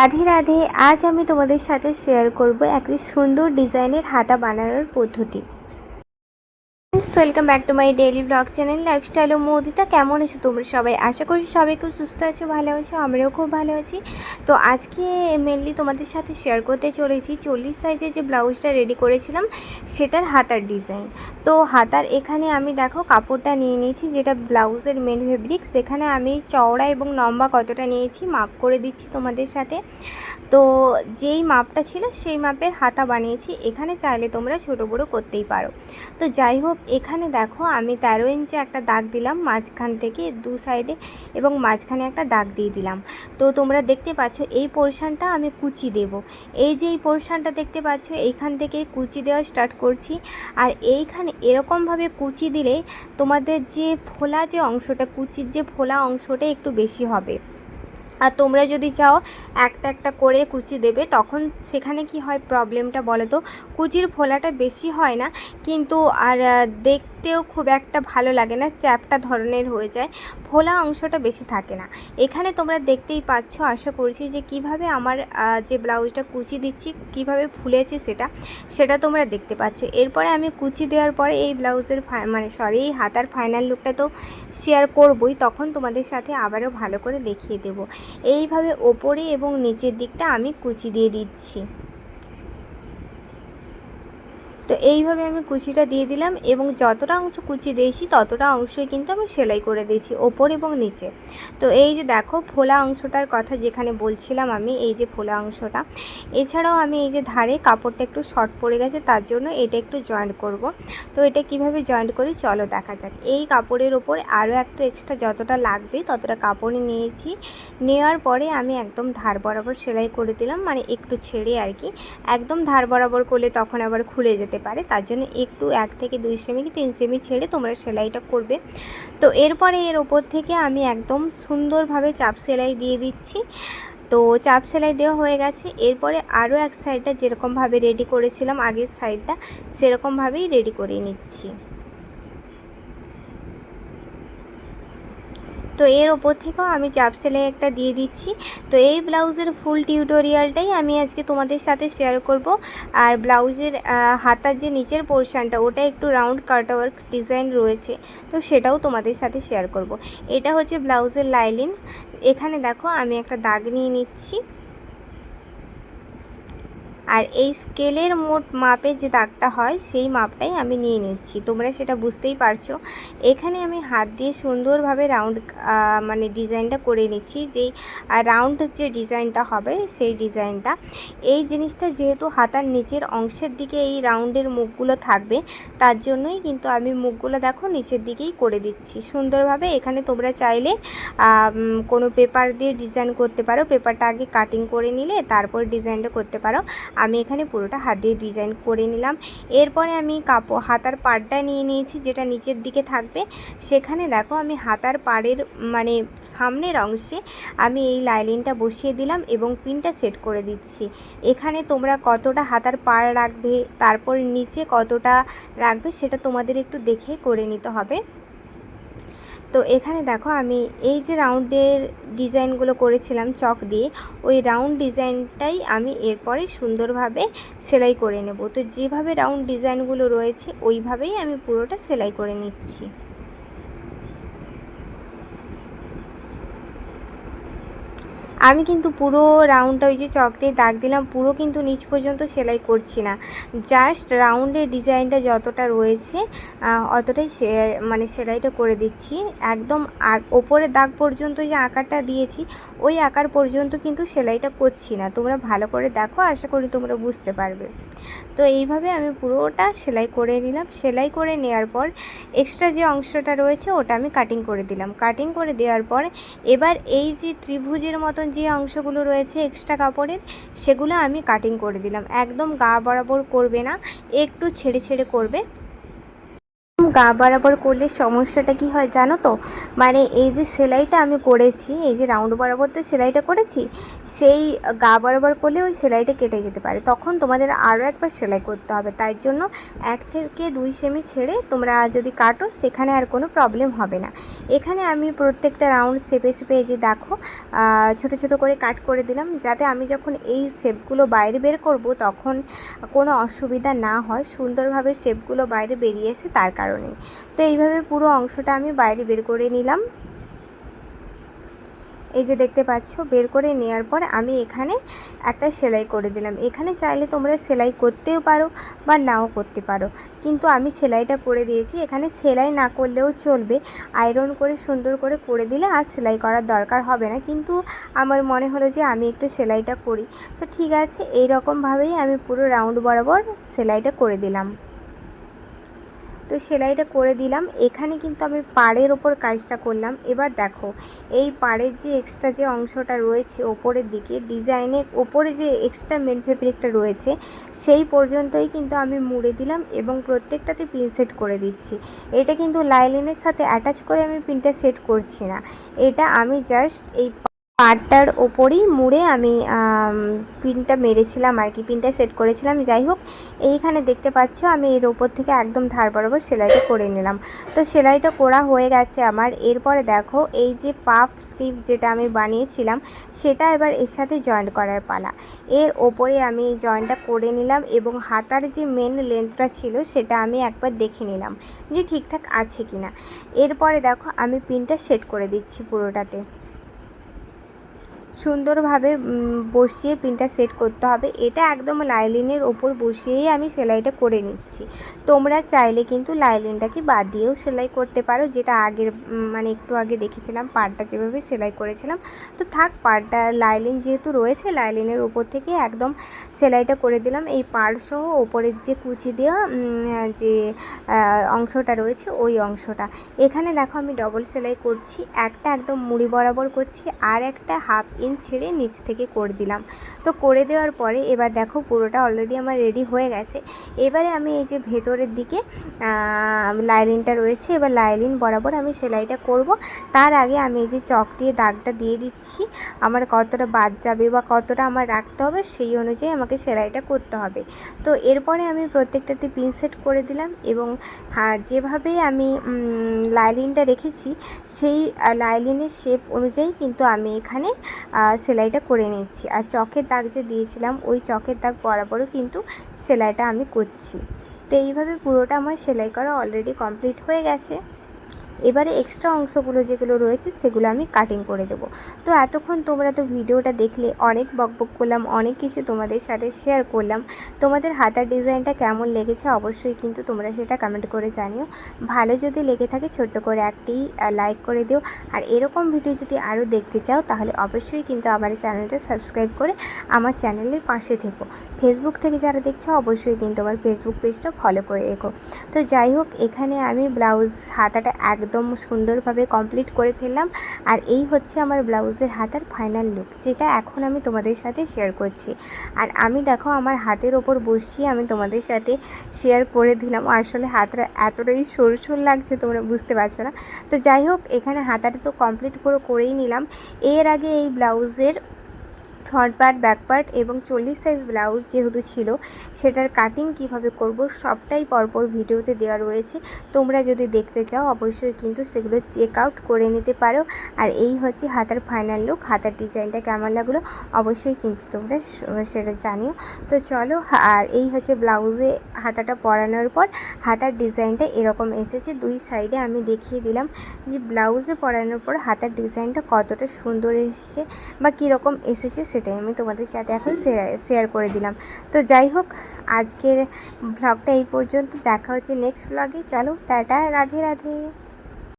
রাধে রাধে আজ আমি তোমাদের সাথে শেয়ার করব একটি সুন্দর ডিজাইনের হাতা বানানোর পদ্ধতি। Welcome back to my daily blog channel lifestyle ও মোদিতা কেমন আছো তোমরা সবাই? আশা করি সবাই খুব সুস্থ আছো, ভালো আছো, আমরাও খুব ভালো আছি। তো আজকে মেনলি তোমাদের সাথে শেয়ার করতে চলেছি চল্লিশ সাইজের যে ব্লাউজটা রেডি করেছিলাম, সেটার হাতার ডিজাইন তো হাতার এখানে আমি দেখো কাপড়টা নিয়ে নিয়েছি, যেটা ব্লাউজের মেন ফেব্রিক সেখানে আমি চওড়া এবং লম্বা কতটা নিয়েছি মাপ করে দিচ্ছি তোমাদের সাথে। তো যেই মাপটা ছিল, সেই মাপের হাতা বানিয়েছি, এখানে চাইলে তোমরা ছোটো বড়ো করতেই পারো। তো যাই হোক এখানে দেখো আমি তেরো ইঞ্চি একটা দাগ দিলাম, মাঝখান থেকে দু সাইডে এবং মাঝখানে একটা দাগ দিয়ে দিলাম। তো তোমরা দেখতে পাচ্ছ এই পোর্শানটা আমি কুচি দেব। এই যে এই পোর্শানটা দেখতে পাচ্ছ, এইখান থেকে কুচি দেওয়া স্টার্ট করছি। আর এইখানে এরকমভাবে কুচি দিলে তোমাদের যে ফোলা যে অংশটা, কুচির যে ফোলা অংশটা একটু বেশি হবে। আর তোমরা যদি চাও একটা একটা করে কুচি দেবে, তখন সেখানে কি হয় প্রবলেমটা বলো তো কুচির ফোলাটা বেশি হয় না, কিন্তু আর দেখতেও খুব একটা ভালো লাগে না, চ্যাপটা ধরনের হয়ে যায়, ফোলা অংশটা বেশি থাকে না। এখানে তোমরা দেখতেই পাচ্ছ, আশা করছি যে কীভাবে আমার যে ব্লাউজটা কুচি দিচ্ছি, কীভাবে ফুলেছে সেটা সেটা তোমরা দেখতে পাচ্ছ। এরপরে আমি কুচি দেওয়ার পরে এই ব্লাউজের মানে সরি এই হাতার ফাইনাল লুকটা তো শেয়ার করবই, তখন তোমাদের সাথে আবারও ভালো করে দেখিয়ে দেবো। এইভাবে ওপরে এবং নিচের দিকটা আমি কুচি দিয়ে দিচ্ছি। তো এইভাবে আমি কুচিটা দিয়ে দিলাম এবং যতটা অংশ কুচি দিয়েছি, ততটা অংশই কিন্তু আমি সেলাই করে দিয়েছি, ওপর এবং নিচে। তো এই যে দেখো ফোলা অংশটার কথা যেখানে বলছিলাম আমি, এই যে ফোলা অংশটা। এছাড়াও আমি এই যে ধারে কাপড়টা একটু শর্ট পড়ে গেছে, তার জন্য এটা একটু জয়েন্ট করব। তো এটা কীভাবে জয়েন্ট করি চলো দেখা যাক। এই কাপড়ের ওপর আরও একটা এক্সট্রা যতটা লাগবে ততটা কাপড় নিয়েছি। নেওয়ার পরে আমি একদম ধার বরাবর সেলাই করে দিলাম মানে একটু ছেড়ে আর কি। একদম ধার বরাবর করলে তখন আবার খুলে যেতে পারে, তার জন্য একটু এক থেকে দুই সেমি কি তিন সেমি ছেড়ে তোমরা সেলাইটা করবে। তো এরপরে এর ওপর থেকে আমি একদম সুন্দরভাবে চাপ সেলাই দিয়ে দিচ্ছি। তো চাপ সেলাই দেওয়া হয়ে গেছে। এরপরে আরও এক সাইডটা যেরকমভাবে রেডি করেছিলাম, আগের সাইডটা সেরকমভাবেই রেডি করে নিচ্ছি। তো এর ওপর থেকেও আমি চাপ সেলাই একটা দিয়ে দিচ্ছি। তো এই ব্লাউজের ফুল টিউটোরিয়ালটাই আমি আজকে তোমাদের সাথে শেয়ার করব। আর ব্লাউজের হাতার যে নিচের পোর্শানটা ওটা একটু রাউন্ড কাটওয়ার্ক ডিজাইন রয়েছে। তো সেটাও তোমাদের সাথে শেয়ার করব। এটা হচ্ছে ব্লাউজের লাইলিন এখানে দেখো আমি একটা দাগ নিয়ে নিচ্ছি। আর এই স্কেলের মোট মাপে যে দাগটা হয়, সেই মাপটাই আমি নিয়ে নিচ্ছি। তোমরা সেটা বুঝতেই পারছ। এখানে আমি হাত দিয়ে সুন্দরভাবে রাউন্ড মানে ডিজাইনটা করে নিচ্ছি। যেই রাউন্ড যে ডিজাইনটা হবে, সেই ডিজাইনটা। এই জিনিসটা যেহেতু হাতার নিচের অংশের দিকে এই রাউন্ডের মুখগুলো থাকবে, তার জন্যই কিন্তু আমি মুখগুলো দেখো নিচের দিকেই করে দিচ্ছি। সুন্দরভাবে এখানে তোমরা চাইলে কোনো পেপার দিয়ে ডিজাইন করতে পারো। পেপারটা আগে কাটিং করে নিলে তারপর ডিজাইনটা করতে পারো। আমি এখানে পুরোটা হাত দিয়ে ডিজাইন করে নিলাম। এরপরে আমি কাপড় হাতার পাড়টা নিয়ে নিয়েছি, যেটা নিচের দিকে থাকবে। সেখানে দেখো আমি হাতার পাড়ের মানে সামনের অংশে আমি এই লাইলিনটা বসিয়ে দিলাম এবং পিনটা সেট করে দিচ্ছি। এখানে তোমরা কতটা হাতার পাড় রাখবে, তারপর নিচে কতটা রাখবে, সেটা তোমাদের একটু দেখে করে নিতে হবে। তো এখানে দেখো আমি এই যে রাউন্ডের ডিজাইনগুলো করেছিলাম চক দিয়ে, ওই রাউন্ড ডিজাইনটাই আমি এরপরে সুন্দরভাবে সেলাই করে নেব। তো যেভাবে রাউন্ড ডিজাইনগুলো রয়েছে, ওইভাবেই আমি পুরোটা সেলাই করে নিচ্ছি। আমি কিন্তু পুরো রাউন্ডটা ওই যে চক দিয়ে দাগ দিলাম, পুরো কিন্তু নিচ পর্যন্ত সেলাই করছি না। জাস্ট রাউন্ডের ডিজাইনটা যতটা রয়েছে অতটাই মানে সেলাইটা করে দিচ্ছি। একদম ওপরে দাগ পর্যন্ত যে আকারটা দিয়েছি, ওই আঁকার পর্যন্ত কিন্তু সেলাইটা করছি না। তোমরা ভালো করে দেখো, আশা করি তোমরা বুঝতে পারবে। তো এইভাবে আমি পুরোটা সেলাই করে নিলাম। সেলাই করে নেওয়ার পর এক্সট্রা যে অংশটা রয়েছে ওটা আমি কাটিং করে দিলাম। কাটিং করে দেওয়ার পর এবার এই যে ত্রিভুজের মতন যে অংশগুলো রয়েছে এক্সট্রা কাপড়ের, সেগুলো আমি কাটিং করে দিলাম। একদম গা বরাবর করবে না, একটু ছেড়ে ছেড়ে করবে। গা বরাবর করলে সমস্যাটা কি হয় জানো তো? মানে এই যে সেলাইটা আমি করেছি, এই যে রাউন্ড বরাবর তো সেলাইটা করেছি, সেই গা বরাবর করলে ওই সেলাইটা কেটে যেতে পারে। তখন তোমাদের আরও একবার সেলাই করতে হবে। তাই জন্য এক থেকে দুই সেমি ছেড়ে তোমরা যদি কাটো, সেখানে আর কোনো প্রবলেম হবে না। এখানে আমি প্রত্যেকটা রাউন্ড শেপে শেপে এই যে দেখো ছোট ছোট করে কাট করে দিলাম, যাতে আমি যখন এই শেপগুলো বাইরে বের করব, তখন কোনো অসুবিধা না হয়। সুন্দরভাবে শেপগুলো বাইরে বেরিয়ে এসে তার কারণে তো এইভাবে পুরো অংশটা আমি বাইরে বের করে নিলাম। এই যে দেখতে পাচ্ছ, বের করে নেওয়ার পর আমি এখানে একটা সেলাই করে দিলাম। এখানে চাইলে তোমরা সেলাই করতেও পারো বা নাও করতে পারো। কিন্তু আমি সেলাইটা করে দিয়েছি। এখানে সেলাই না করলেও চলবে। আয়রন করে সুন্দর করে করে দিলে আর সেলাই করার দরকার হবে না। কিন্তু আমার মনে হলো যে আমি একটু সেলাইটা করি। তো ঠিক আছে এই রকমভাবেই আমি পুরো রাউন্ড বরাবর সেলাইটা করে দিলাম। তো সেলাইটা করে দিলাম। এখানে কিন্তু আমি পাড়ের ওপর কাজটা করলাম। এবার দেখো, এই পাড়ের যে এক্সট্রা যে অংশটা রয়েছে ওপরের দিকে, ডিজাইনের ওপরে যে এক্সট্রা মেন ফেব্রিকটা রয়েছে, সেই পর্যন্তই কিন্তু আমি মুড়ে দিলাম এবং প্রত্যেকটাতে পিন সেট করে দিচ্ছি। এটা কিন্তু লাইলিনের সাথে অ্যাটাচ করে আমি পিনটা সেট করছি না। এটা আমি জাস্ট এই পাড়টার ওপরেই মুড়ে আমি পিনটা মেরেছিলাম আর কি পিনটা সেট করেছিলাম। যাই হোক, এইখানে দেখতে পাচ্ছ আমি এর ওপর থেকে একদম ধার বরাবর সেলাইটা করে নিলাম। তো সেলাইটা করা হয়ে গেছে আমার। এরপরে দেখো, এই যে পাফ স্লিভ যেটা আমি বানিয়েছিলাম, সেটা এবার এর সাথে জয়েন্ট করার পালা। এর ওপরে আমি জয়েন্টটা করে নিলাম এবং হাতার যে মেন লেন্থটা ছিল, সেটা আমি একবার দেখে নিলাম যে ঠিকঠাক আছে কিনা। এরপরে দেখো, আমি পিনটা সেট করে দিচ্ছি পুরোটাতে। সুন্দরভাবে বসিয়ে পিনটা সেট করতে হবে। এটা একদম লাইলিনের ওপর বসিয়েই আমি সেলাইটা করে নিচ্ছি। তোমরা চাইলে কিন্তু লাইলিনটাকে বাদ দিয়েও সেলাই করতে পারো, যেটা আগের মানে একটু আগে দেখেছিলাম, পাড়টা যেভাবে সেলাই করেছিলাম। তো থাক, পাড়টা, লাইলিন যেহেতু রয়েছে, লাইলিনের ওপর থেকে একদম সেলাইটা করে দিলাম। এই পাড় সহ ওপরের যে কুচি দেওয়া যে অংশটা রয়েছে, ওই অংশটা। এখানে দেখো আমি ডবল সেলাই করছি। একটা একদম মুড়ি বরাবর করছি, আর একটা হাফ ইঞ্চ ছেড়ে নিচ থেকে করে দিলাম। তো করে দেওয়ার পরে এবার দেখো পুরোটা অলরেডি আমার রেডি হয়ে গেছে। এবারে আমি এই যে ভেতরের দিকে লাইলিনটা রয়েছে, এবার লাইলিন বরাবর আমি সেলাইটা করব। তার আগে আমি এই যে চক দিয়ে দাগটা দিয়ে দিচ্ছি, আমার কতটা বাদ যাবে বা কতটা আমার রাখতে হবে সেই অনুযায়ী আমাকে সেলাইটা করতে হবে। তো এরপরে আমি প্রত্যেকটাতে পিন সেট করে দিলাম এবং হ্যাঁ যেভাবে আমি লাইলিনটা রেখেছি, সেই লাইলিনের শেপ অনুযায়ী কিন্তু আমি এখানে সেলাইটা করে নিচ্ছি। আর চকের দাগ যে দিয়েছিলাম, ওই চকের দাগ বরাবরও কিন্তু সেলাইটা আমি করছি। তো এইভাবে পুরোটা আমার সেলাই করা অলরেডি কমপ্লিট হয়ে গেছে। এবারে এক্সট্রা অংশগুলো যেগুলো রয়েছে সেগুলো আমি কাটিং করে দেবো। তো এতক্ষণ তোমরা তো ভিডিওটা দেখলে, অনেক বকবক করলাম, অনেক কিছু তোমাদের সাথে শেয়ার করলাম। তোমাদের হাতার ডিজাইনটা কেমন লেগেছে অবশ্যই কিন্তু তোমরা সেটা কমেন্ট করে জানিও। ভালো যদি লেগে থাকে ছোট্ট করে একটি লাইক করে দিও। আর এরকম ভিডিও যদি আরও দেখতে চাও তাহলে অবশ্যই কিন্তু আমার চ্যানেলটা সাবস্ক্রাইব করে আমার চ্যানেলের পাশে থেকো। ফেসবুক থেকে যারা দেখছ অবশ্যই কিন্তু আমার ফেসবুক পেজটা ফলো করে রেখো। তো যাই হোক, এখানে আমি ব্লাউজ হাতাটা একদম একদম সুন্দরভাবে কমপ্লিট করে ফেললাম। আর এই হচ্ছে আমার ব্লাউজের হাতার ফাইনাল লুক যেটা এখন আমি তোমাদের সাথে শেয়ার করছি। আর আমি দেখো আমার হাতের ওপর বসিয়ে আমি তোমাদের সাথে শেয়ার করে দিলাম। আসলে হাতটা এতটাই সরু সর লাগছে, তোমরা বুঝতে পারছ না। তো যাই হোক, এখানে হাতাটা তো কমপ্লিট পুরো করেই নিলাম। এর আগে এই ব্লাউজের ফ্রন্ট পার্ট ব্যাক পার্ট এবং চল্লিশ সাইজ ব্লাউজ যেহেতু ছিল, সেটার কাটিং কীভাবে করব সবটাই পরপর ভিডিওতে দেওয়া রয়েছে। তোমরা যদি দেখতে চাও, অবশ্যই কিন্তু সেগুলো চেক আউট করে নিতে পারো। আর এই হচ্ছে হাতার ফাইনাল লুক হাতার ডিজাইনটা কেমন লাগল অবশ্যই কিন্তু তোমরা সেটা জানিও। তো চলো, আর এই হচ্ছে ব্লাউজে হাতাটা পরানোর পর হাতার ডিজাইনটা এরকম এসেছে। দুই সাইডে আমি দেখিয়ে দিলাম যে ব্লাউজে পরানোর পর হাতার ডিজাইনটা কতটা সুন্দর এসেছে বা কীরকম এসেছে সেটাই আমি তোমাদের সাথে এখন শেয়ার করে দিলাম। তো যাই হোক, আজকের ব্লগটা এই পর্যন্ত। দেখা হচ্ছে নেক্সট ব্লগে চলো, টাটা, রাধে রাধে।